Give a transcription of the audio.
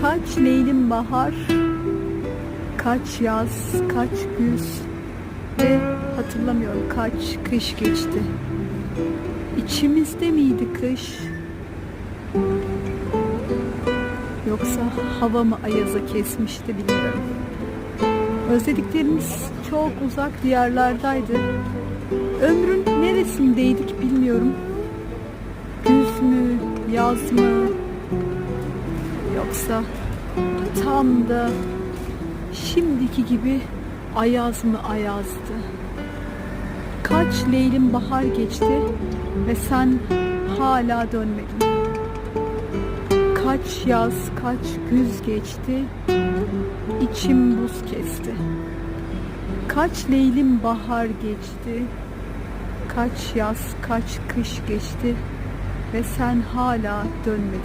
Kaç Leylim bahar, kaç yaz, kaç güz ve hatırlamıyorum kaç kış geçti. İçimizde miydi kış? Yoksa hava mı ayaza kesmişti bilmiyorum. Özlediklerimiz çok uzak diyarlardaydı. Ömrün neresindeydik bilmiyorum. Güz mü, yaz mı? Yoksa tam da şimdiki gibi ayaz mı ayazdı? Kaç leylim bahar geçti ve sen hala dönmedin. Kaç yaz, kaç güz geçti, içim buz kesti. Kaç leylim bahar geçti, kaç yaz, kaç kış geçti ve sen hala dönmedin.